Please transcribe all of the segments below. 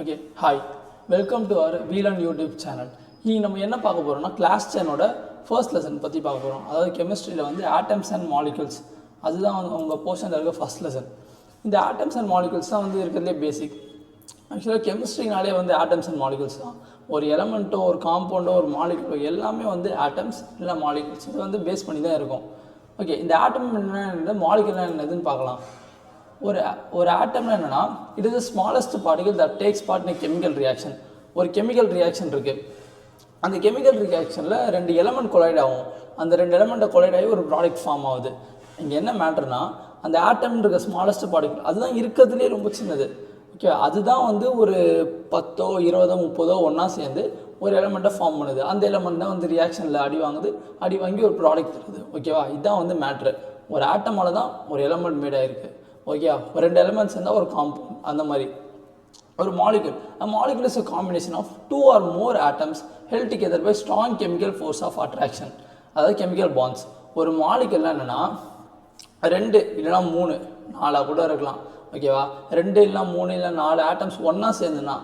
Okay hi welcome to our வீலன் YouTube channel இன்னைக்கு நம்ம என்ன பார்க்க போகிறோம்னா கிளாஸ் டென்னோட ஃபர்ஸ்ட் லெசன் பற்றி பார்க்க போகிறோம் அதாவது கெமிஸ்ட்ரியில் வந்து ஆட்டம்ஸ் அண்ட் மாலிகுல்ஸ் அதுதான் வந்து உங்கள் போர்ஷனில் இருக்க ஃபர்ஸ்ட் லெசன் இந்த ஆட்டம்ஸ் அண்ட் மாலிகுல்ஸ் தான் வந்து இருக்கிறதுலே பேசிக் ஆக்சுவலாக கெமிஸ்ட்ரினாலே வந்து ஆட்டம்ஸ் அண்ட் மாலிகுல்ஸ் தான். ஒரு எலமெண்ட்டோ ஒரு காம்பவுண்டோ ஒரு மாலிகுலோ எல்லாமே வந்து ஆட்டம்ஸ் இல்லை மாலிகுல்ஸ் இது வந்து பேஸ் பண்ணி தான் இருக்கும். ஓகே இந்த ஆட்டம் என்ன மாலிகுல் என்னதுன்னு பார்க்கலாம். ஒரு ஒரு ஆட்டம்னா என்னென்னா it is the smallest particle that takes part in chemical reaction ஒரு கெமிக்கல் ரியாக்ஷன் இருக்குது அந்த கெமிக்கல் ரியாக்ஷனில் ரெண்டு எலமெண்ட் கொலைட் ஆகும். அந்த ரெண்டு எலமெண்ட்டை கொலைட் ஆகி ஒரு ப்ராடக்ட் ஃபார்ம் ஆகுது. இங்கே என்ன மேட்டர்னா அந்த ஆட்டம்னு இருக்க ஸ்மாலஸ்ட் பார்ட்டிகல் அதுதான் இருக்கிறதுலே ரொம்ப சின்னது. ஓகே அதுதான் வந்து ஒரு பத்தோ இருபதோ முப்பதோ ஒன்றா சேர்ந்து ஒரு எலமெண்ட்டை ஃபார்ம் பண்ணுது. அந்த எலமெண்ட் தான் வந்து ரியாக்ஷனில் அடி வாங்குது. அடி வாங்கி ஒரு ப்ராடக்ட் தருது. ஓகேவா இதுதான் வந்து மேட்ரு ஒரு ஆட்டமால தான் ஒரு எலமெண்ட் மேட் ஆகிருக்கு ஓகே ஒரு ரெண்டு எலமெண்ட்ஸ் இருந்தால் ஒரு காம்பவுண்ட் அந்த மாதிரி. ஒரு molecule a molecule is a combination of two or more atoms held together by strong chemical force of அதாவது கெமிக்கல் பாண்ட்ஸ் ஒரு மாலிகுல்னா என்னென்னா ரெண்டு இல்லைனா மூணு நாலாக கூட இருக்கலாம். ஓகேவா ரெண்டு இல்லை மூணு இல்லை நாலு ஆட்டம்ஸ் ஒன்றா சேர்ந்துனா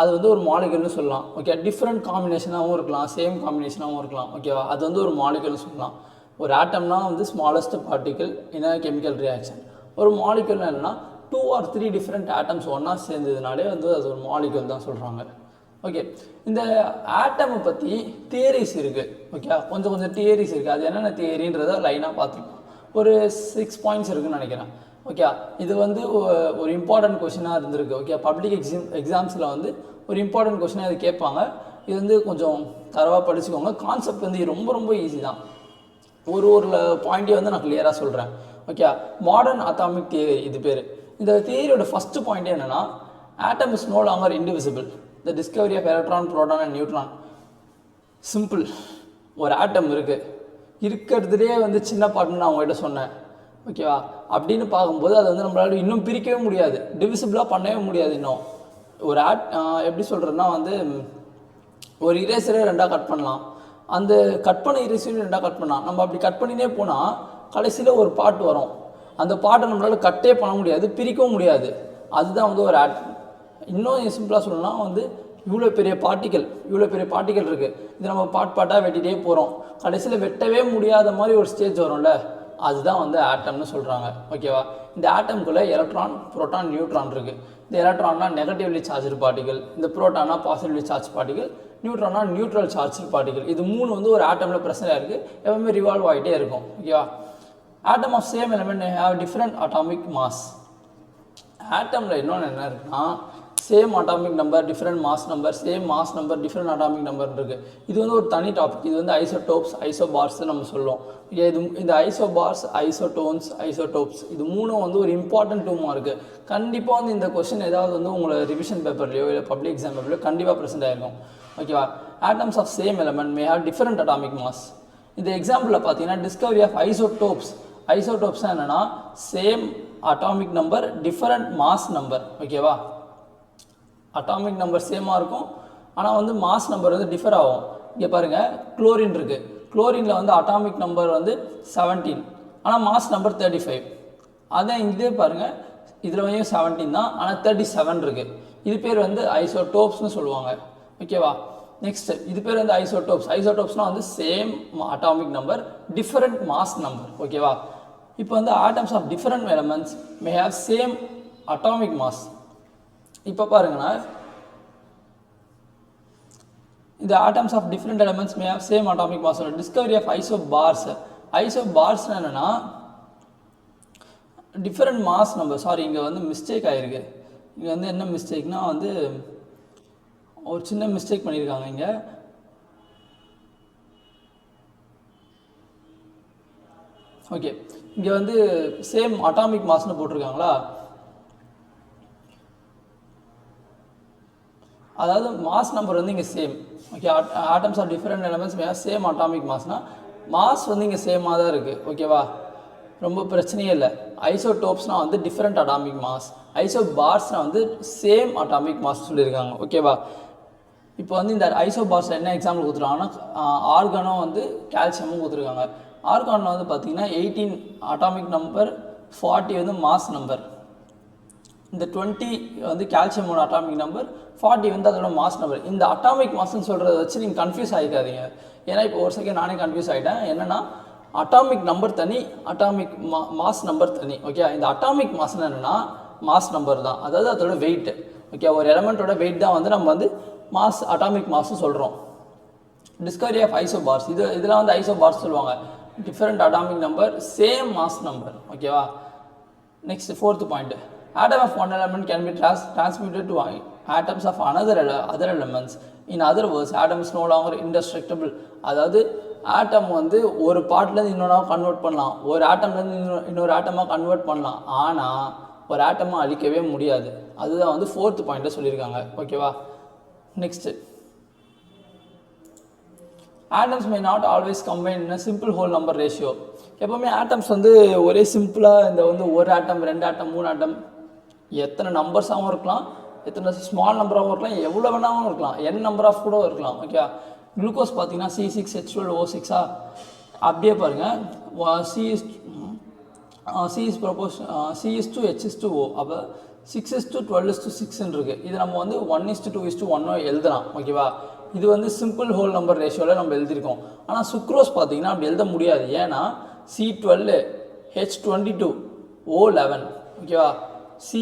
அது வந்து ஒரு மாலிகல்னு சொல்லலாம். ஓகே டிஃப்ரெண்ட் காம்பினேஷனாகவும் இருக்கலாம். சேம் காம்பினேஷனாகவும் இருக்கலாம். ஓகேவா அது வந்து ஒரு மாலிகுல்னு சொல்லலாம். ஒரு ஆட்டம்னா வந்து smallest particle in chemical reaction ஒரு மாலிக்யூல் என்னென்னா two or three different atoms ஒன்றா சேர்ந்ததுனாலே வந்து அது ஒரு மாலிக்யூல் தான் சொல்கிறாங்க ஓகே இந்த ஆட்டமை பற்றி தியரிஸ் இருக்குது ஓகே கொஞ்சம் கொஞ்சம் தியரிஸ் இருக்குது அது என்னென்ன தியரின்றத லைனாக பார்த்துருக்கோம் ஒரு சிக்ஸ் பாயிண்ட்ஸ் இருக்குன்னு நினைக்கிறேன். ஓகே இது வந்து ஒரு இம்பார்ட்டன்ட் கொஷினாக இருந்திருக்கு. ஓகே பப்ளிக் எக்ஸாம் எக்ஸாம்ஸில் வந்து ஒரு இம்பார்ட்டன்ட் கொஷினாக இது கேட்பாங்க. இது வந்து கொஞ்சம் தரவாக படிச்சுக்கோங்க. கான்செப்ட் வந்து ரொம்ப ரொம்ப ஈஸி தான். ஒரு ஒரு பாயிண்ட்டே வந்து நான் கிளியராக சொல்கிறேன் ஓகே மாடர்ன் அட்டாமிக் தியரி இது பேர். இந்த தியரியோட ஃபஸ்ட்டு பாயிண்ட் என்னன்னா atom is no longer indivisible the discovery of electron proton and neutron simple ஒரு ஆட்டம் இருக்குது இருக்கிறதுலே வந்து சின்ன பாட்டுன்னு நான் உங்கள்கிட்ட சொன்னேன். ஓகேவா அப்படின்னு பார்க்கும்போது அது வந்து நம்மளால இன்னும் பிரிக்கவே முடியாது. டிவிசிபிளாக பண்ணவே முடியாது இன்னும். ஒரு ஆட் எப்படி சொல்கிறதுனா வந்து ஒரு இரேசரே ரெண்டாக கட் பண்ணலாம். அந்த கட் பண்ண இரேசரையும் ரெண்டாக கட் பண்ணலாம். நம்ம அப்படி கட் பண்ணினே போனால் கடைசியில் ஒரு பாட்டு வரும். அந்த பாட்டை நம்மளால கட்டே பண்ண முடியாது பிரிக்கவும் முடியாது. அதுதான் வந்து ஒரு ஆட் இன்னும் சிம்பிளாக சொல்லணும்னா வந்து இவ்வளோ பெரிய பார்ட்டிக்கல் இவ்வளோ பெரிய பார்ட்டிக்கல் இருக்குது இது நம்ம பாட் பாட்டாக வெட்டிகிட்டே போகிறோம் கடைசியில் வெட்டவே முடியாத மாதிரி ஒரு ஸ்டேஜ் வரும்ல. அதுதான் வந்து ஆட்டம்னு சொல்கிறாங்க ஓகேவா இந்த ஆட்டம்குள்ளே எலக்ட்ரான் ப்ரோட்டான் நியூட்ரான் இருக்குது இந்த எலக்ட்ரான்னா நெகட்டிவ்லி சார்ஜ் பார்ட்டிகள் இந்த புரோட்டானா பாசிட்டிவ்லி சார்ஜ் பார்ட்டிகள் நியூட்ரானா நியூட்ரல் சார்ஜ் பார்ட்டிகல் இது மூணு வந்து ஒரு ஆட்டமில் பிரச்சனையாக இருக்குது எப்பவுமே ரிவால்வ் ஆகிட்டே இருக்கும். ஓகேவா atom of same element have different atomic mass ஆட்டமில் இன்னொன்று என்ன இருக்குன்னா same atomic number different mass number same mass number different atomic number இருக்குது இது வந்து ஒரு தனி டாபிக் இது வந்து ஐசோடோப்ஸ் ஐசோபார்ஸ் நம்ம சொல்லுவோம் இது இந்த ஐசோபார்ஸ் ஐசோடோன்ஸ் ஐசோடோப்ஸ் இது மூணும் வந்து ஒரு இம்பார்ட்டன்ட் டூமாக இருக்குது கண்டிப்பாக வந்து இந்த கொஸ்டின் ஏதாவது வந்து உங்களை ரிவிஷன் பேப்பர்லையோ இல்லை பப்ளிக் எக்ஸாம் பேப்பர்லையோ கண்டிப்பாக ப்ரெசென்ட் ஆகிருக்கும் ஓகேவா atoms of same element may have different atomic mass இந்த எக்ஸாம்பிளில் பார்த்தீங்கன்னா டிஸ்கவரி ஆஃப் ஐசோடோப்ஸ் ஐசோடோப்ஸ் என்னென்னா same atomic number different mass number ஓகேவா அட்டாமிக் நம்பர் சேமாக இருக்கும். ஆனால் வந்து மாஸ் நம்பர் வந்து டிஃபர் ஆகும். இங்கே பாருங்கள் குளோரின் இருக்குது குளோரினில் வந்து அட்டாமிக் நம்பர் வந்து செவன்டீன் ஆனால் மாஸ் நம்பர் தேர்ட்டி ஃபைவ் அதான் இதே பாருங்கள் இதில் வந்து செவன்டீன் தான். ஆனால் தேர்ட்டி செவன் இருக்குது இது பேர் வந்து ஐசோடோப்ஸ்னு சொல்லுவாங்க. ஓகேவா நெக்ஸ்ட் இது பேர் வந்து ஐசோடோப்ஸ். ஐசோடோப்ஸ்னால் வந்து same atomic number different mass number ஓகேவா இப்போ வந்து atoms of different elements may have same atomic mass இப்போ பாருங்கண்ணா. இந்த atoms of different elements may have same atomic mass discovery of isobars isobars என்னன்னா டிஃப்ரெண்ட் மாஸ் நம்ம சாரி இங்கே வந்து மிஸ்டேக் ஆகிருக்கு இங்கே வந்து என்ன மிஸ்டேக்னால் வந்து ஒரு சின்ன மிஸ்டேக் பண்ணியிருக்காங்க இங்கே. ஓகே இங்கே வந்து சேம் அட்டாமிக் மாஸ்னு போட்டிருக்காங்களா? அதாவது மாஸ் நம்பர் வந்து இங்கே same okay atoms are different elements same atomic மாஸ்னால் mass வந்து இங்கே சேமாக தான் இருக்குது ஓகேவா ரொம்ப பிரச்சனையே இல்லை. ஐசோடோப்ஸ்னால் வந்து டிஃப்ரெண்ட் அட்டாமிக் மாஸ் ஐசோ பார்ஸ்னால் வந்து சேம் அட்டாமிக் மாஸ் சொல்லியிருக்காங்க. ஓகேவா இப்போ வந்து இந்த ஐசோ பார்ஸில் என்ன எக்ஸாம்பிள் கொடுத்துருக்காங்கன்னா ஆர்கானும் வந்து கால்சியமும் கொடுத்துருக்காங்க. ஆர்கானில் வந்து பார்த்தீங்கன்னா எயிட்டீன் அட்டாமிக் நம்பர் ஃபார்ட்டி வந்து மாஸ் நம்பர் இந்த டுவெண்ட்டி வந்து கால்சியமோட அட்டாமிக் நம்பர் ஃபார்ட்டி வந்து அதோட மாஸ் நம்பர் இந்த அட்டாமிக் மாஸ்ன்னு சொல்கிறத வச்சு நீங்கள் கன்ஃபியூஸ் ஆகிக்காதீங்க. ஏன்னா இப்போ ஒரு செகண்ட் நானே கன்ஃபியூஸ் ஆகிட்டேன் என்னென்னா அட்டாமிக் நம்பர் தனி அட்டாமிக் மா மாஸ் நம்பர் தனி. ஓகே இந்த அட்டாமிக் மாஸ்னு என்னென்னா மாஸ் நம்பர் தான். அதாவது அதோட வெயிட் ஓகே ஒரு எலமெண்ட்டோட வெயிட் தான் வந்து நம்ம வந்து மாஸ் அட்டாமிக் மாஸ்ன்னு சொல்கிறோம் டிஸ்கவரி ஆஃப் ஐசோபார்ஸ் இது இதெல்லாம் வந்து ஐசோபார்ஸ் சொல்லுவாங்க. Different atomic number same mass number ஓகேவா next fourth point atom of one element can be trans transmuted to atoms of another other elements in other words atoms no longer indestructible அதாவது atom வந்து ஒரு பார்ட்லேருந்து இன்னொன்று convert பண்ணலாம். ஒரு ஆட்டம்லேருந்து இன்னொரு இன்னொரு ஆட்டமாக கன்வெர்ட் பண்ணலாம். ஆனால் ஒரு ஆட்டமாக அழிக்கவே முடியாது. அதுதான் வந்து ஃபோர்த் பாயிண்ட்டை சொல்லியிருக்காங்க. ஓகேவா next atoms may not always combine simple whole number ratio எப்போவுமே ஆட்டம்ஸ் வந்து ஒரே சிம்பிளாக இந்த வந்து ஒரு ஆட்டம் ரெண்டு ஆட்டம் மூணு ஆட்டம் எத்தனை நம்பர்ஸாகவும் இருக்கலாம் எத்தனை ஸ்மால் நம்பராகவும் இருக்கலாம் எவ்வளோ வேணாலும் இருக்கலாம். என் நம்பர் ஆஃப் கூட இருக்கலாம் ஓகே குளுக்கோஸ் பார்த்தீங்கன்னா C six H twelve O சிக்ஸா அப்படியே பாருங்கள் C is C is propose C is to H is to O அப்போ six is to twelve is to சிக்ஸ்ன்னு இருக்குது இது நம்ம வந்து one is to two two is to எழுதலாம் ஓகேவா இது வந்து சிம்பிள் ஹோல் நம்பர் ரேஷியோவில் நம்ம எழுதியிருக்கோம். ஆனால் சுக்ரோஸ் பார்த்தீங்கன்னா அப்படி எழுத முடியாது. ஏன்னா C twelve H twenty two O eleven ஓகேவா சி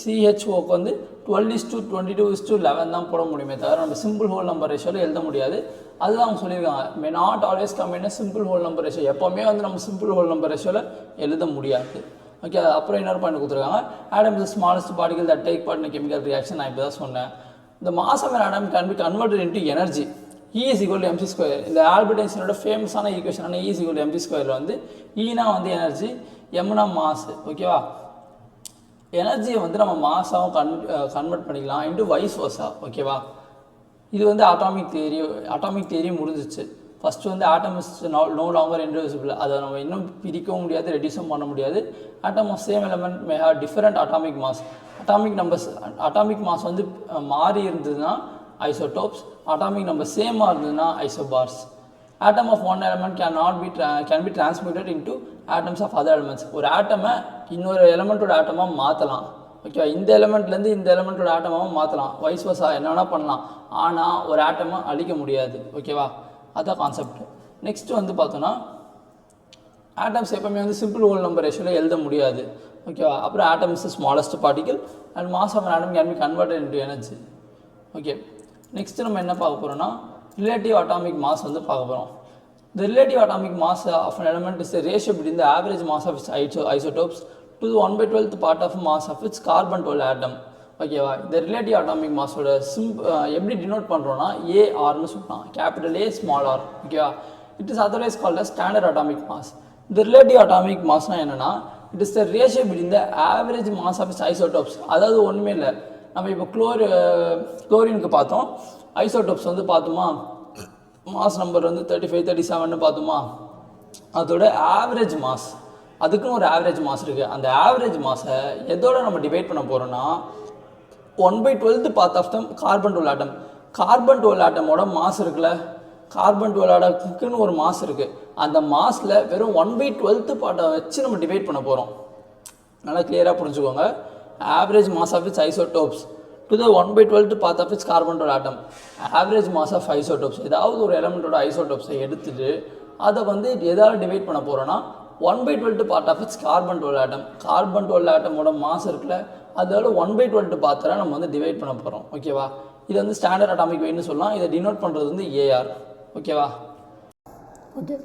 சிஹெச்ஓக்கு வந்து twelve is to twenty two is to eleven தான் போட முடியுமே தவிர நம்ம சிம்பிள் ஹோல் நம்பர் ரேஷியோவில் எழுத முடியாது. அதுதான் அவங்க சொல்லியிருக்காங்க. May not always combine simple whole number ratio எப்போவுமே வந்து நம்ம சிம்பிள் ஹோல் நம்பர் ரேஷியோவில் எழுத முடியாது. ஓகே அப்புறம் இன்னொரு பாயிண்ட் கொடுத்துருக்காங்க. Atom is smallest particle that take part chemical reaction நான் இப்போ தான் சொன்னேன். இந்த மாசம் atom can be converted into energy E is equal M C square இந்த ஆல்பர்ட் ஐன்ஸ்டீனோட ஃபேமஸான ஈக்குவேஷனான E is equal M C ஸ்கொயரில் வந்து ஈனா வந்து எனர்ஜி எம்னா மாஸ் ஓகேவா எனர்ஜியை வந்து நம்ம மாஸாகவும் கன் கன்வெர்ட் பண்ணிக்கலாம் இன்ட்டு வைஸ் வர்ஸா ஓகேவா இது வந்து அட்டாமிக் தேரி அட்டாமிக் தேரி முடிஞ்சிச்சு. ஃபஸ்ட்டு வந்து atom is no no longer indivisible அதை நம்ம இன்னும் பிரிக்கவும் முடியாது ரெடியூஸும் பண்ண முடியாது. Atom of same element may have different atomic mass atomic numbers atomic mass வந்து மாறி இருந்ததுன்னா ஐசோடோப்ஸ் அட்டாமிக் நம்பர் சேமாக இருந்ததுன்னா isobars atom of one element can not be can be transmitted into atoms of other elements ஒரு ஆட்டமை இன்னொரு எலமெண்ட்டோட ஆட்டமாக மாற்றலாம் ஓகேவா இந்த எலமெண்ட்லேருந்து இந்த எலமெண்ட்டோட ஆட்டமாகவும் மாற்றலாம் வைஸ் வசா என்ன வேணால் பண்ணலாம். ஆனால் ஒரு ஆட்டமாக அழிக்க முடியாது. ஓகேவா அதான் கான்செப்ட் நெக்ஸ்ட் வந்து பார்த்தோன்னா ஆட்டம்ஸ் எப்பவுமே வந்து சிம்பிள் ஹோல் நம்பர் ரேஷியோவில் எழுத முடியாது. ஓகேவா அப்புறம் atom is smallest particle and mass of atom can be converted into energy okay next நம்ம என்ன பார்க்க போகிறோம்னா ரிலேட்டிவ் அட்டாமிக் மாஸ் வந்து பார்க்க போகிறோம் the relative atomic mass of an element is ratio between the average mass of its iso isotopes to one by twelfth part of mass of its carbon twelve atom ஓகேவா இந்த relative atomic மாஸோட sim எப்படி denote பண்ணுறோன்னா ஏஆர்னு சொல்லலாம் capital A small R ஓகேவா it is otherwise called standard atomic mass இந்த relative atomic மாஸ்னால் என்னென்னா it is the ratio between the average mass of isotopes அதாவது ஒன்றுமே இல்லை. நம்ம இப்போ குளோரி குளோரினுக்கு பார்த்தோம். ஐசோடோப்ஸ் வந்து பார்த்தோமா மாஸ் நம்பர் வந்து தேர்ட்டி ஃபைவ் தேர்ட்டி செவன்னு பார்த்தோமா அதோட ஆவரேஜ் மாஸ் அதுக்குன்னு ஒரு ஆவரேஜ் மாஸ் இருக்குது அந்த ஆவரேஜ் மாஸை எதோட நம்ம டிவைட் பண்ண போகிறோன்னா one by twelfth part of them carbon twelve atom carbon twelve ஆட்டமோட mass இருக்குல்ல? கார்பன் டுவெல் ஆட்டத்துக்குன்னு ஒரு மாஸ் இருக்குது அந்த மாஸில் வெறும் ஒன் பை டுவெல்த்து பார்ட்டை வச்சு நம்ம டிவைட் பண்ண போகிறோம் நல்லா கிளியராக புரிஞ்சுக்கோங்க. Average mass of its isotopes to the one by twelfth part of its carbon twelve atom average mass of isotopes ஏதாவது ஒரு எலமெண்ட்டோட ஐசோடோப்ஸை எடுத்துட்டு அதை வந்து எதால் டிவைட் பண்ண போகிறோன்னா one by twelfth part of its carbon twelve atom carbon twelve ஆட்டமோட mass இருக்குல்ல? அதோட ஒன் பை டுவெல்த் பாத்திரம் நம்ம வந்து டிவைட் பண்ண போகிறோம் ஓகேவா இது வந்து ஸ்டாண்டர்ட் அட்டாமிக் வெயிட்னு சொல்லலாம். இதை டினோட் பண்ணுறது வந்து ஏஆர் ஓகேவா ஓகே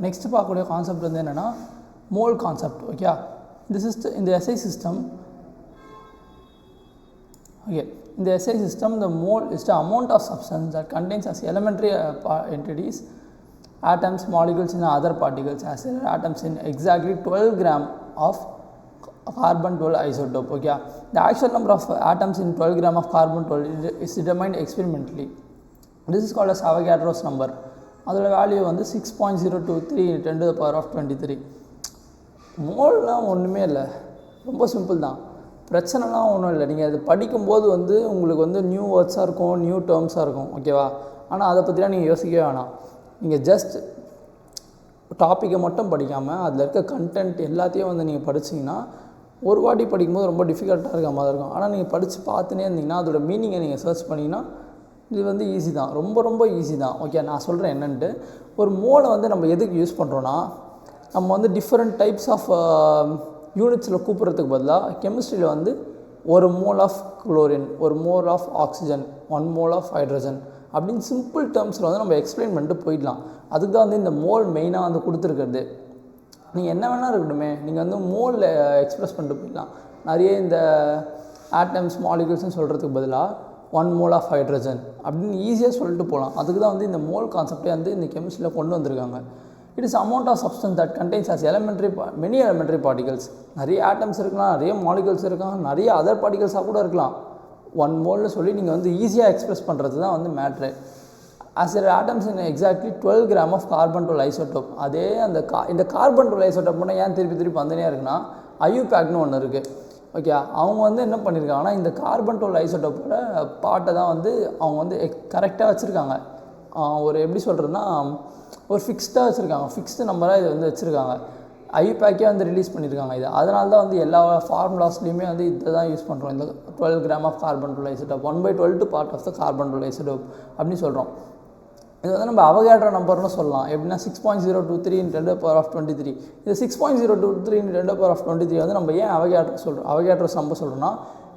நெக்ஸ்ட் பார்க்கக்கூடிய கான்செப்ட் வந்து என்னென்னா மோல் கான்செப்ட் ஓகே இந்த சிஸ்டம் இந்த எஸ்ஐ சிஸ்டம் ஓகே இந்த SI system the mole is the amount of substance that contains as elementary atoms pa- in other molecules as other atoms in exactly twelve gram of exactly 12 gram of carbon 12 isotope okay? The actual number of atoms in 12 gram of carbon 12 is determined experimentally. This is called as Avogadro's number. அதோட value வந்து six point zero two three ten to the power of twenty three மோல்லாம் ஒன்றுமே இல்லை. ரொம்ப simple தான். பிரச்சனைலாம் ஒன்றும் இல்லை. நீங்கள் அது படிக்கும்போது வந்து உங்களுக்கு வந்து நியூ வேர்ட்ஸாக இருக்கும் நியூ டேர்ம்ஸாக இருக்கும் ஓகேவா ஆனால் அதை பற்றிலாம் நீங்கள் யோசிக்கவே வேணாம். நீங்கள் ஜஸ்ட் டாப்பிக்கை மட்டும் படிக்காமல் அதில் இருக்க கண்டென்ட் எல்லாத்தையும் வந்து நீங்கள் படிச்சீங்கன்னா ஒரு வாட்டி படிக்கும்போது ரொம்ப டிஃபிகல்ட்டாக இருக்க மாதிரி இருக்கும். ஆனால் நீங்கள் படித்து பார்த்துனே இருந்தீங்கன்னா அதோட மீனிங்கை நீங்கள் சர்ச் பண்ணிங்கன்னா இது வந்து ஈஸி தான். ரொம்ப ரொம்ப ஈஸி தான். ஓகே நான் சொல்கிறேன் என்னென்ட்டு. ஒரு மோலை வந்து நம்ம எதுக்கு யூஸ் பண்ணுறோன்னா நம்ம வந்து டிஃப்ரெண்ட் டைப்ஸ் ஆஃப் யூனிட்ஸில் கூப்பிட்றதுக்கு பதிலாக கெமிஸ்ட்ரியில் வந்து ஒரு மோல் ஆஃப் குளோரின் ஒரு mole of oxygen one mole of hydrogen அப்படின்னு சிம்பிள் டேர்ம்ஸில் வந்து நம்ம எக்ஸ்பிளைன் பண்ணிட்டு போயிடலாம். அதுக்கு தான் வந்து இந்த மோல் மெயினாக வந்து கொடுத்துருக்கிறது. நீங்கள் என்ன வேணால் இருக்கட்டுமே நீங்கள் வந்து மோலில் எக்ஸ்ப்ரெஸ் பண்ணிட்டு போயிடலாம். நிறைய இந்த ஆட்டம்ஸ் மாலிகூல்ஸ்னு சொல்கிறதுக்கு பதிலாக ஒன் மோல் ஆஃப் ஹைட்ரஜன் அப்படின்னு ஈஸியாக சொல்லிட்டு போகலாம் அதுக்கு தான் வந்து இந்த மோல் கான்செப்டே வந்து இந்த கெமிஸ்ட்ரியில் கொண்டு வந்திருக்காங்க. It is amount of substance that contains as elementary many elementary particles நிறைய ஆட்டம்ஸ் இருக்கலாம் நிறைய மாலிகல்ஸ் இருக்கலாம் நிறைய அதர் பார்ட்டிகல்ஸாக கூட இருக்கலாம். ஒன் மோல்னு சொல்லி நீங்கள் வந்து ஈஸியாக எக்ஸ்பிரஸ் பண்ணுறது தான் வந்து matter as a atoms in exactly twelve gram of carbon two isotope அதே அந்த கா இந்த கார்பன் டு ஐசோட்டோப் பண்ணால் ஏன் திருப்பி திருப்பி வந்துனே இருக்குன்னா ஐயூபேக்னு ஒன்று இருக்குது ஓகே அவங்க வந்து என்ன பண்ணியிருக்காங்கன்னா இந்த கார்பன் டு ஐசோட்டோப்போட பாட்டை தான் வந்து அவங்க வந்து கரெக்டாக வச்சுருக்காங்க. ஒரு எப்படி சொல்கிறதுனா ஒரு ஃபிக்ஸ்டாக வச்சுருக்காங்க. ஃபிக்ஸ்டு நம்பராக இது வந்து வச்சுருக்காங்க. ஐபேக்கே வந்து ரிலீஸ் பண்ணியிருக்காங்க இது. அதனால தான் வந்து எல்லா ஃபார்முலாஸ்லேயுமே வந்து இதை தான் யூஸ் பண்ணுறோம் இந்த twelve gram of carbon two isotope one by twelve two part of the carbon two isotope அப்படின்னு சொல்கிறோம் இது வந்து நம்ம அவகேட்ரோ நம்பர்னு சொல்லலாம். எப்படின்னா six point zero two three in ten power of twenty three இது six point zero two three ten power of twenty three வந்து நம்ம ஏன் அவகேட்ரோ சொல்கிறோம் அவகேட்ரோஸ் நம்பர் சொல்கிறோம்னா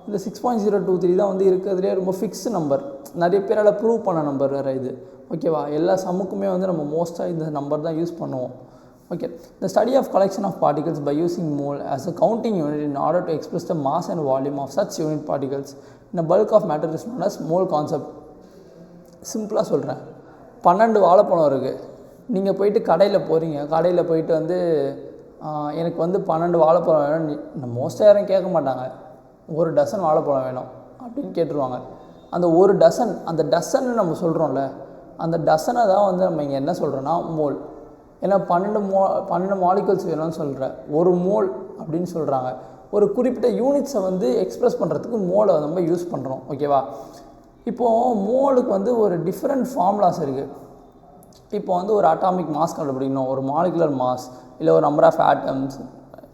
இந்த six point zero two three தான் வந்து இருக்கிறதுலே ரொம்ப ஃபிக்ஸ் நம்பர் நிறைய பேரால் ப்ரூவ் பண்ண நம்பர் வேறு இது. ஓகேவா எல்லா சம்முக்குமே வந்து நம்ம மோஸ்ட்டாக இந்த நம்பர் தான் யூஸ் பண்ணுவோம். Okay the study of collection of particles by using mole as a counting unit in order to express the mass and volume of such unit particles இந்த bulk of matter is known as mole concept சிம்பிளாக சொல்கிறேன் பன்னெண்டு வாழைப்பழம் இருக்குது நீங்கள் போயிட்டு கடையில் போகிறீங்க கடையில் போயிட்டு வந்து எனக்கு வந்து பன்னெண்டு வாழைப்பழம் வேணும். மோஸ்ட்டாக யாரும் கேட்க மாட்டாங்க. ஒரு டசன் வாழைப்பழம் வேணும் அப்படின்னு கேட்டுருவாங்க. அந்த ஒரு டசன் அந்த டசன்னு நம்ம சொல்கிறோம்ல அந்த டசனை தான் வந்து நம்ம இங்கே என்ன சொல்கிறோன்னா மோல். ஏன்னா பன்னெண்டு மோ பன்னெண்டு மாலிகூல்ஸ் வேணும்னு சொல்கிற ஒரு மோல் அப்படின்னு சொல்கிறாங்க ஒரு குறிப்பிட்ட யூனிட்ஸை வந்து எக்ஸ்ப்ரெஸ் பண்ணுறதுக்கு மோலை நம்ம யூஸ் பண்ணுறோம் ஓகேவா இப்போது மோலுக்கு வந்து ஒரு டிஃப்ரெண்ட் ஃபார்முலாஸ் இருக்குது இப்போ வந்து ஒரு அட்டாமிக் மாஸ் கண்டுபிடிக்கணும் ஒரு மாலிகுலர் மாஸ் இல்லை ஒரு நம்பர் ஆஃப் ஆட்டம்ஸ்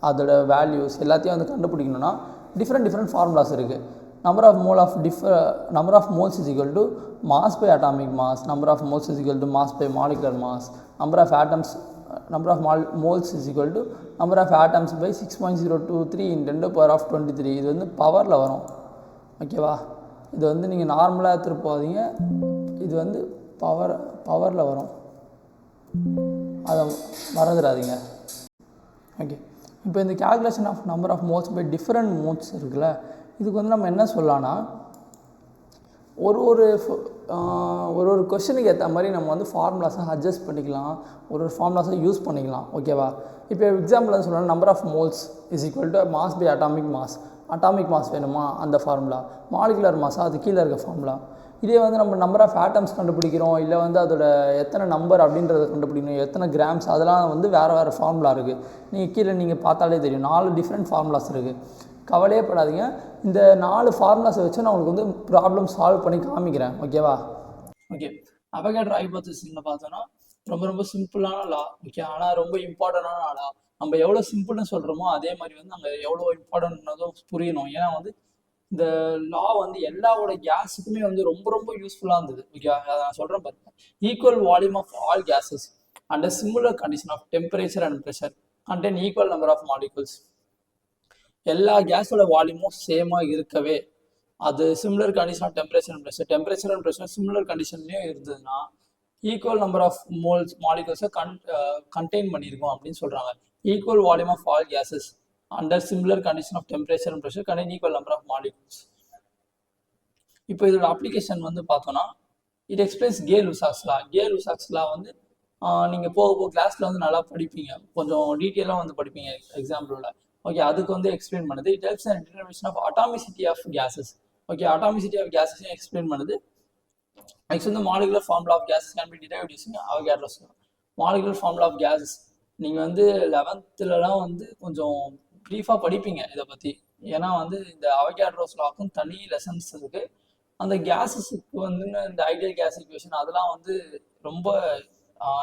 அதோட வேல்யூஸ் எல்லாத்தையும் வந்து கண்டுபிடிக்கணும்னா டிஃப்ரெண்ட் டிஃப்ரெண்ட் ஃபார்முலாஸ் இருக்குது number of mole of differ number of moles is equal to mass by atomic mass number of moles is equal to mass by molecular mass number of atoms number of mol moles is equal to number of atoms by six point zero two three in ten power of twenty three இது வந்து பவரில் வரும். ஓகேவா இது வந்து நீங்கள் நார்மலாக எடுத்துகிட்டு போகாதீங்க இது வந்து பவர் பவரில் வரும். அதை மறந்துடாதீங்க. ஓகே இப்போ இந்த calculation of number of moles by different moles இருக்குல்ல இதுக்கு வந்து நம்ம என்ன சொல்லலாம்னா ஒரு ஒரு ஒரு ஒரு கொஷனுக்கு ஏற்ற மாதிரி நம்ம வந்து ஃபார்முலாஸை அட்ஜஸ்ட் பண்ணிக்கலாம். ஒரு ஒரு ஃபார்முலாஸை யூஸ் பண்ணிக்கலாம். ஓகேவா இப்போ எக்ஸாம்பிள் வந்து சொல்லணும் number of moles is equal to mass by atomic mass atomic mass வேணுமா? அந்த ஃபார்முலா மாலிகுலர் மாஸா அது கீழே இருக்க ஃபார்முலா இதே வந்து நம்ம நம்பர் ஆஃப் ஆட்டம்ஸ் கண்டுபிடிக்கிறோம். இல்லை வந்து அதோட எத்தனை நம்பர் அப்படின்றத கண்டுபிடிக்கணும். எத்தனை கிராம்ஸ் அதெல்லாம் வந்து வேறு வேறு ஃபார்முலா இருக்குது நீங்கள் கீழே நீங்கள் பார்த்தாலே தெரியும். நாலு டிஃப்ரெண்ட் ஃபார்முலாஸ் இருக்குது கவலையே படாதீங்க இந்த நாலு ஃபார்முலாஸை வச்சு நான் உங்களுக்கு வந்து ப்ராப்ளம் சால்வ் பண்ணி காமிக்கிறேன். ஓகேவா ஓகே அவகேட்ரோ ஹைபோதசிஸில் பார்த்தோன்னா ரொம்ப ரொம்ப சிம்பிளான லா ஓகே ஆனால் ரொம்ப இம்பார்ட்டண்டான லா நம்ம எவ்வளோ சிம்பிள்னு சொல்கிறோமோ அதே மாதிரி வந்து அங்கே எவ்வளோ இம்பார்ட்டன்ட்னதும் புரியணும். ஏன்னா வந்து இந்த லா வந்து எல்லாவோட கேஸுக்குமே வந்து ரொம்ப ரொம்ப யூஸ்ஃபுல்லாக இருந்தது. ஓகே அதை நான் சொல்கிறேன் பாருங்க. Equal volume of all gases and similar condition of temperature and pressure contain equal number of molecules எல்லா கேஸோட வால்யூமும் சேமாக இருக்கவே அது similar condition of temperature and pressure temperature and pressure similar கண்டிஷன்லேயும் இருந்ததுன்னா ஈக்குவல் நம்பர் ஆஃப் மோல்ஸ் மாலிகூல்ஸை கன் contain பண்ணியிருக்கோம் அப்படின்னு சொல்கிறாங்க equal volume of all gases under similar condition of temperature and pressure contain equal number of molecules இப்போ இதோட application வந்து பார்த்தோன்னா it explains Gay Lussac's law Gay Lussac's law வந்து நீங்கள் போக போக கிளாஸில் வந்து நல்லா படிப்பீங்க. கொஞ்சம் டீட்டெயிலாக வந்து படிப்பீங்க எக்ஸாம்பிளோட ஓகே அதுக்கு வந்து எக்ஸ்பிளைன் பண்ணுது. It helps and determination of atomicity of gases okay atomicity of கேசஸையும் explain பண்ணுது. நெக்ஸ்ட் வந்து molecular formula of gases can be derive using Avogadro's molecular formula of gases நீங்கள் வந்து லெவன்த்துலலாம் வந்து கொஞ்சம் ப்ரீஃபாக படிப்பீங்க இதை பற்றி ஏன்னா வந்து இந்த அவகேட்ரோஸ் லாக்கும் தனி லெசன்ஸ் இருக்குது அந்த கேஸஸுக்கு வந்து இந்த ஐடியல் கேஸ் இக்குவேஷன் அதெல்லாம் வந்து ரொம்ப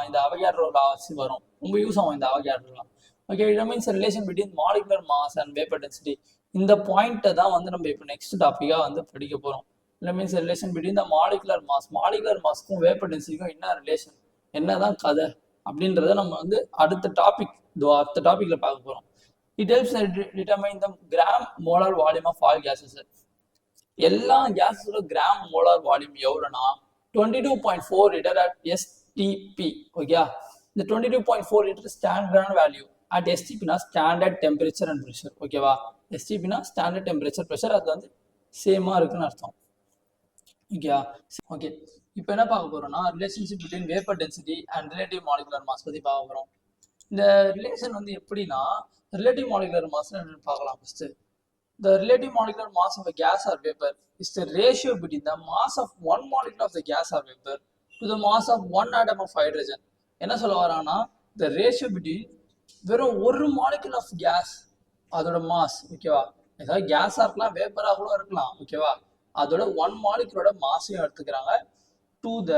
இந்த அவகேட்ரோ லாஸ் வரும். ரொம்ப யூஸ் ஆகும் இந்த அவகேட்ரோலாம் okay it means relation between molecular mass and vapour density இந்த பாயிண்ட்டை தான் வந்து நம்ம இப்போ நெக்ஸ்ட் டாப்பிக்காக வந்து படிக்க போகிறோம் இல்லை means relation between the molecular mass molecular மாஸ்க்கும் vapour டென்சிட்டிக்கும் என்ன ரிலேஷன் என்னதான் கதை. அப்படின்றத நம்ம வந்து அடுத்த டாபிக் அடுத்த டாபிக்ல பார்க்க போகிறோம் it helps determine the gram molar volume of all gases எல்லா கேஸோட கிராம் மோலார் வால்யூம் எவ்வளோனா twenty two point four litre at STP okay இந்த twenty two point four litre ஸ்டாண்டர்டான value at எஸ்டிபினா ஸ்டாண்டர்ட் டெம்பரேச்சர் அண்ட் ப்ரெஷர் ஓகேவா எஸ்டிபினா standard temperature pressure அது வந்து சேமாக இருக்குன்னு அர்த்தம். ஓகேயா ஓகே இப்போ என்ன பார்க்க போறோம்னா relationship between vapour density and relative molecular mass பற்றி பார்க்க போகிறோம் இந்த ரிலேஷன் வந்து எப்படின்னா ரிலேட்டிவ் மாலிகுலர் மாஸ் பார்க்கலாம் first the relative molecular mass of gas or or is the ratio between the mass of one molecular of the gas or vapour to the mass of one one of hydrogen என்ன சொல்ல வராங்கன்னா the ratio between வெறும் ஒரு molecule of gas அதோட mass ஓகேவா ஏதாவது கேஸாக இருக்கலாம் வேப்பராக கூட இருக்கலாம் ஓகேவா அதோட ஒன் மாலிகுலோட மாஸையும் எடுத்துக்கிறாங்க. To the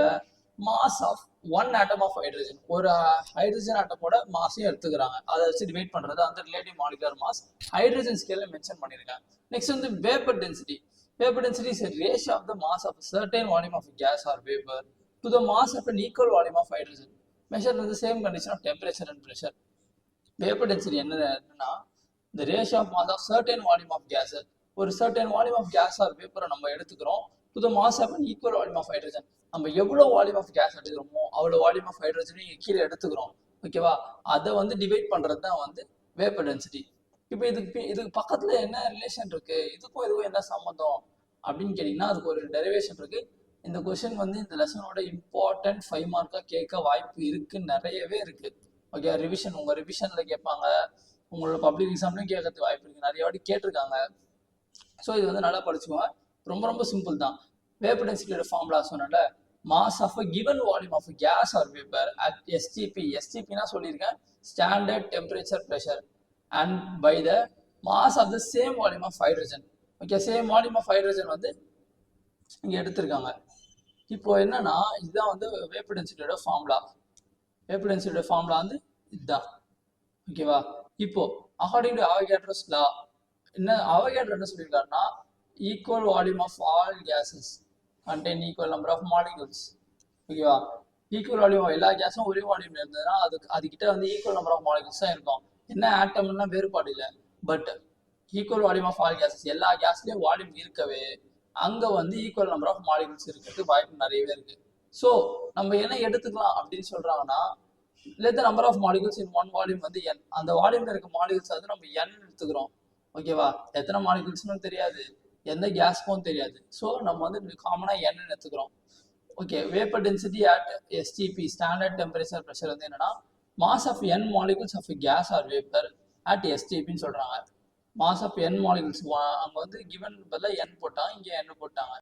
mass of one atom of hydrogen ஒரு ஹைட்ரஜன் ஆட்டமோட மாஸையும் எடுத்துக்கிறாங்க. அதை வச்சு டிவைட் பண்றது அந்த ரிலேட்டிவ் மாலிகுலர் மாஸ் ஹைட்ரஜன் ஸ்கேல்ல மென்ஷன் பண்ணியிருக்காங்க. நெக்ஸ்ட் வந்து vapour density vapour density is ratio of the mass of certain volume of gas or vapour to the mass of an equal volume of hydrogen measure வந்து same condition of temperature and pressure vapour density என்னன்னா இந்த ratio of mass of certain volume of gas ஒரு certain volume of gas or வேப்பரை நம்ம எடுத்துக்கிறோம். To the mass of equal volume of hydrogen நம்ம எவ்வளோ volume of case எடுக்கிறோமோ அவ்வளோ volume of ஹைட்ரஜனையும் கீழே எடுத்துக்கிறோம். ஓகேவா அதை வந்து டிவைட் பண்ணுறது தான் வந்து வேப்பர் டென்சிட்டி இப்போ இதுக்கு இதுக்கு பக்கத்தில் என்ன ரிலேஷன் இருக்கு? இதுக்கும் இதுக்கும் என்ன சம்மந்தம் அப்படின்னு கேட்டிங்கன்னா அதுக்கு ஒரு டெரிவேஷன் இருக்கு. இந்த கொஷின் வந்து இந்த லெசனோட இம்பார்ட்டன்ட் ஃபைவ் மார்க்காக கேட்க வாய்ப்பு இருக்குது நிறையவே இருக்கு. ஓகே ரிவிஷன் உங்கள் ரிவிஷனில் கேட்பாங்க. உங்களோட பப்ளிக் எக்ஸாம்லையும் கேட்கறதுக்கு வாய்ப்பு இருக்கு. நிறைய வாட்டி கேட்டிருக்காங்க. ஸோ இது வந்து நல்லா படிச்சுக்கோங்க. ரொம்ப ரொம்ப சிம்பிள் தான். வேப்பர் டென்சிட்டியோட ஃபார்முலா சொன்னால mass of a given volume of gas or vapour at STP எஸ்டிபினா சொல்லியிருக்கேன் standard temperature pressure and by the mass of the same volume of hydrogen okay same volume of hydrogen வந்து இங்கே எடுத்திருக்காங்க. இப்போ என்னன்னா இதுதான் வந்து வேப்பர் டென்சிட்டியோட ஃபார்முலா வேப்பர் டென்சிட்டியோட ஃபார்முலா வந்து இதுதான். ஓகேவா இப்போ அகார்டிங் டு அவகேட்ரஸ் லா என்ன அவகேட்ரோ என்ன சொல்லியிருக்காருன்னா equal volume of all gases contain equal number of molecules ஓகேவா ஈக்குவல் வால்யூம் எல்லா கேஸும் ஒரே வால்யூம்ல இருந்ததுன்னா அதுக்கு அதுக்கிட்ட வந்து ஈக்குவல் நம்பர் ஆஃப் மாலிகூல்ஸ் தான் இருக்கும். என்ன ஆட்டம்னா வேறுபாடு இல்லை. But equal volume of all gases எல்லா கேஸ்லயும் வால்யூம் இருக்கவே அங்க வந்து ஈக்குவல் நம்பர் ஆஃப் மாலிகூல்ஸ் இருக்கிறதுக்கு வாய்ப்பு நிறையவே இருக்கு. ஸோ நம்ம என்ன எடுத்துக்கலாம் அப்படின்னு சொல்றாங்கன்னா let number of molecules in one volume வந்து என் அந்த வால்யூம்ல இருக்க மாலிகூல்ஸ் வந்து நம்ம என் எடுத்துக்கிறோம். ஓகேவா எத்தனை மாலிகூல்ஸ்னு தெரியாது. எந்த கேஸ்க்கும் தெரியாது. ஸோ நம்ம வந்து காமனாக எண்ணெய் எடுத்துக்கிறோம். Okay vapour density at STP standard temperature pressure வந்து என்னன்னா mass of n molecules of gas or vapour at எஸ்டிபின்னு சொல்கிறாங்க மாஸ் ஆஃப் என் மாலிகுல்ஸ் அங்கே வந்து கிவன் பதிலாக என் போட்டாங்க இங்கே n போட்டாங்க.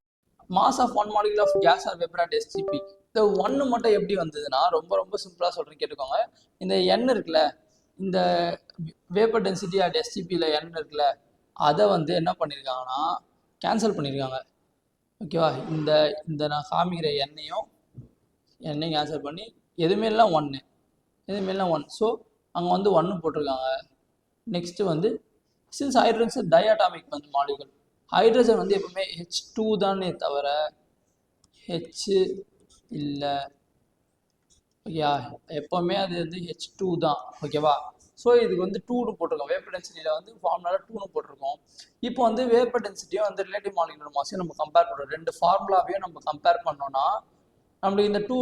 Mass of one molecule of gas or vapour at STP இந்த ஒன்று மட்டும் எப்படி வந்ததுன்னா ரொம்ப ரொம்ப சிம்பிளாக சொல்கிறேன் கேட்டுக்கோங்க. இந்த எண் இருக்குல்ல இந்த வேப்பர் டென்சிட்டி அட் எஸ்டிபியில் எண் இருக்குல்ல அதை வந்து என்ன பண்ணியிருக்காங்கன்னா கேன்சல் பண்ணியிருக்காங்க ஓகேவா இந்த இந்த நான் காமிக்கிற எண்ணையும் எண்ணையும் கேன்சல் பண்ணி எதுவுமே ஒன்று எதுவுமே ஒன் ஸோ அங்கே வந்து ஒன்று போட்டிருக்காங்க. நெக்ஸ்ட்டு வந்து சின்ஸ் ஹைட்ரஜன் டயாட்டாமிக் வந்து மாலிகுல் ஹைட்ரஜன் வந்து எப்பவுமே ஹெச் டூ தானே தவிர ஹெச் இல்லை. ஓகே எப்போவுமே அது வந்து ஹெச் டூ தான். ஓகேவா ஸோ இதுக்கு வந்து டூனு போட்டிருக்கோம். வேப்பர் டென்சிட்டியில் வந்து ஃபார்முலாவில் டூனு போட்டிருக்கோம். இப்போ வந்து வேப்பர் டென்சிட்டியும் வந்து ரிலேட்டிவ் மாலிகுலர் மாஸையும் நம்ம கம்பேர் பண்ணுறோம் ரெண்டு ஃபார்முலாவையும் நம்ம கம்பேர் பண்ணோம்னா நம்மளுக்கு இந்த டூ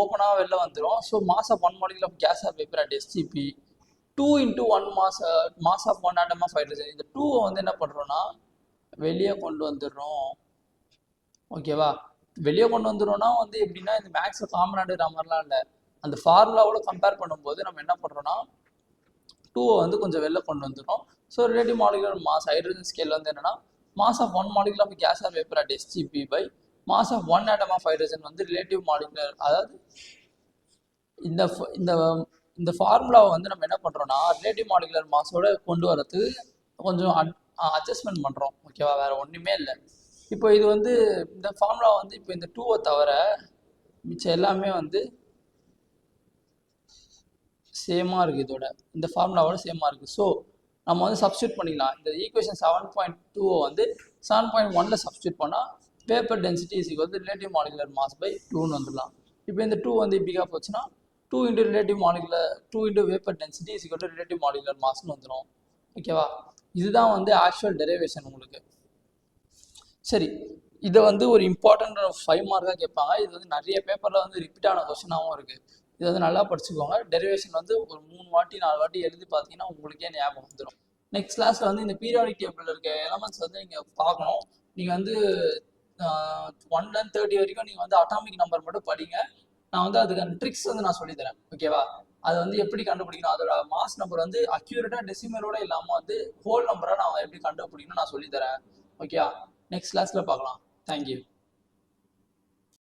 ஓப்பனாக வெளில வந்துடும் so mass of one molecule of gas of vapour at STP two into one mass mass of one atom of hydrogen இந்த டூவை வந்து என்ன பண்ணுறோன்னா வெளியே கொண்டு வந்துடுறோம். ஓகேவா வெளியே கொண்டு வந்துடுறோம்னா வந்து எப்படின்னா இந்த மேக்ஸை காமன் ஆடுற மாதிரிலாம் இல்லை அந்த ஃபார்முலாவோட கம்பேர் பண்ணும்போது நம்ம என்ன பண்ணுறோன்னா டூவை வந்து கொஞ்சம் வெளில கொண்டு வந்துடும் so relative molecular mass hydrogen scale வந்து என்னன்னா mass of one molecular of gas or vapour at STP by mass of one atom of hydrogen வந்து ரிலேட்டிவ் மாலிகுலர் அதாவது இந்த இந்த இந்த ஃபார்முலாவை வந்து நம்ம என்ன பண்ணுறோம்னா ரிலேட்டிவ் மாலிகுலர் மாஸோட கொண்டு வரது கொஞ்சம் அட்ஜஸ்ட்மெண்ட் பண்ணுறோம் ஓகேவா வேறு ஒன்றுமே இல்லை. இப்போ இது வந்து இந்த ஃபார்முலா வந்து இப்போ இந்த டூவை தவிர மிச்சம் எல்லாமே வந்து சேமாக இருக்குது இதோட. இந்த ஃபார்முலாவோட சேமாக இருக்குது ஸோ நம்ம வந்து சப்ஸ்டியூட் பண்ணிக்கலாம். இந்த ஈக்குவேஷன் செவன் பாயிண்ட் டூவை வந்து செவன் பாயிண்ட் ஒனில் சப்ஸ்டியூட் பண்ணால் பேப்பர் டென்சிட்டி இஸ் வந்து ரிலேட்டிவ் மாலிகுலர் மாஸ் பை டூன்னு வந்துடலாம். இப்போ இந்த டூ வந்து இப்படிக்கா போச்சுன்னா two into relative molecular two into vapour density is equal relative molecular மாஸ்னு வந்துடும் ஓகேவா இதுதான் வந்து ஆக்சுவல் டெரிவேஷன் உங்களுக்கு. சரி. இதை வந்து ஒரு இம்பார்ட்டண்ட் ஃபைவ் மார்க்காக கேட்பாங்க. இது வந்து நிறைய பேப்பரில் வந்து ரிப்பீட்டான கொஸ்டினாகவும் இருக்குது இது வந்து நல்லா படிச்சுக்கோங்க. டெரிவேஷன் வந்து ஒரு மூணு வாட்டி நாலு வாட்டி எழுதி பார்த்தீங்கன்னா உங்களுக்கே ஞாபகம் வந்துடும் நெக்ஸ்ட் கிளாஸில் வந்து இந்த பீரியாடிக் டேபிள் இருக்க எலமெண்ட்ஸ் வந்து நீங்கள் பார்க்கணும். நீங்கள் வந்து ஒன்லேருந்து தேர்ட்டி வரைக்கும் நீங்கள் வந்து அட்டாமிக் நம்பர் மட்டும் படிங்க. நான் வந்து அதுக்கான ட்ரிக்ஸ் வந்து நான் சொல்லித்தரேன் ஓகேவா அது வந்து எப்படி கண்டுபிடிக்கணும்? அதோட மாஸ் நம்பர் வந்து அக்யூரேட்டாக டெசிமலோட இல்லாமல் வந்து ஹோல் நம்பராக நான் எப்படி கண்டுபிடிக்கணும் நான் சொல்லித்தரேன் ஓகேவா நெக்ஸ்ட் கிளாஸில் பார்க்கலாம். தேங்க்யூ